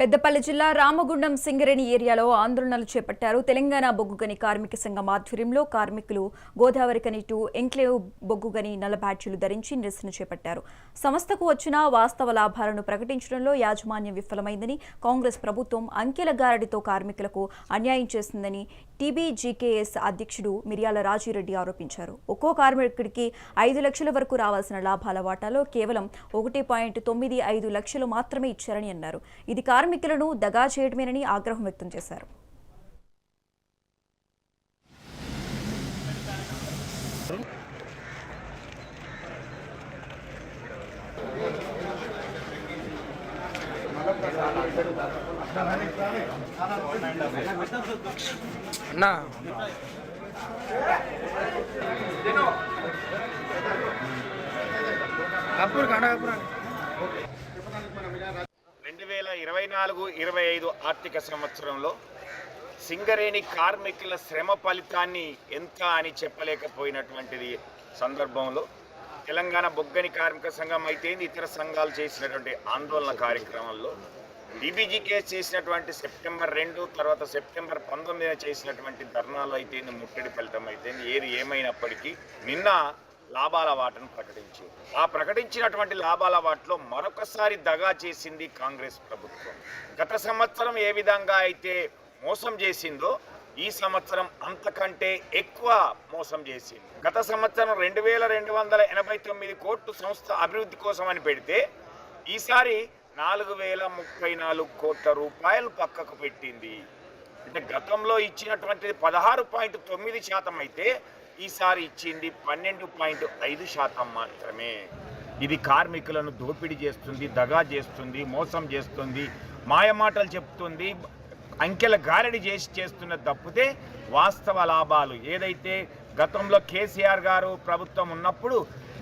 పెద్దపల్లి జిల్లా రామగుండం సింగరేణి ఏరియాలో ఆందోళనలు చేపట్టారు. తెలంగాణ బొగ్గుగని కార్మిక సంఘం ఆధ్వర్యంలో కార్మికులు గోదావరి కని టు ఎంక్లేవ్ బొగ్గుగని నల్ల బ్యాడ్జీలు ధరించి నిరసన చేపట్టారు. సంస్థకు వచ్చిన వాస్తవ లాభాలను ప్రకటించడంలో యాజమాన్యం విఫలమైందని కాంగ్రెస్ ప్రభుత్వం అంకెల గారడితో కార్మికులకు అన్యాయం చేసిందని టీబీజీకేఎస్ అధ్యక్షుడు మిర్యాల రాజీరెడ్డి ఆరోపించారు. ఒక్కో కార్మికుడికి ఐదు లక్షల వరకు రావాల్సిన లాభాల వాటాలో కేవలం ఒకటి పాయింట్ తొమ్మిది ఐదు లక్షలు మాత్రమే ఇచ్చారని అన్నారు. ఇది కార్మికులను దగా చేయడమేనని ఆగ్రహం వ్యక్తం చేశారు. అన్నా కపూర్ కండ కపూర్ ఇరవై నాలుగు ఇరవై ఐదు ఆర్థిక సంవత్సరంలో సింగరేణి కార్మికుల శ్రమ ఫలితాన్ని ఎంత అని చెప్పలేకపోయినటువంటిది సందర్భంలో తెలంగాణ బొగ్గని కార్మిక సంఘం అయితే ఇతర సంఘాలు చేసినటువంటి ఆందోళన కార్యక్రమంలో డిబిజీకే చేసినటువంటి సెప్టెంబర్ రెండు తర్వాత సెప్టెంబర్ పంతొమ్మిదిన చేసినటువంటి ధర్నాలు అయితే ముట్టడి ఫలితం అయితే ఏది ఏమైనప్పటికీ నిన్న లాభాల వాటను ప్రకటించింది ఆ ప్రకటించినటువంటి లాభాల వాటిలో మరొకసారి దగా చేసింది కాంగ్రెస్ ప్రభుత్వం. గత సంవత్సరం ఏ విధంగా అయితే మోసం చేసిందో ఈ సంవత్సరం అంతకంటే ఎక్కువ మోసం చేసింది. గత సంవత్సరం రెండు వేల రెండు వందల ఎనభై తొమ్మిది కోట్లు సంస్థ అభివృద్ధి కోసం అని పెడితే ఈసారి నాలుగు వేల ముప్పై నాలుగు కోట్ల రూపాయలు పక్కకు పెట్టింది. అంటే గతంలో ఇచ్చినటువంటిది పదహారు పాయింట్ తొమ్మిది శాతం అయితే ఈసారి ఇచ్చింది పన్నెండు పాయింట్ ఐదు శాతం మాత్రమే. ఇది కార్మికులను దోపిడీ చేస్తుంది దగా చేస్తుంది మోసం చేస్తుంది మాయమాటలు చెప్తుంది అంకెల గారడి చేసి చేస్తున్న తప్పితే వాస్తవ లాభాలు. ఏదైతే గతంలో కేసీఆర్ గారు ప్రభుత్వం ఉన్నప్పుడు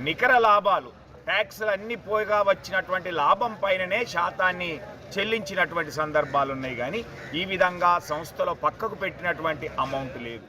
నికర లాభాలు ట్యాక్సులు అన్ని పోయిగా వచ్చినటువంటి లాభం పైననే శాతాన్ని చెల్లించినటువంటి సందర్భాలు ఉన్నాయి కానీ ఈ విధంగా సంస్థలో పక్కకు పెట్టినటువంటి అమౌంట్ లేదు.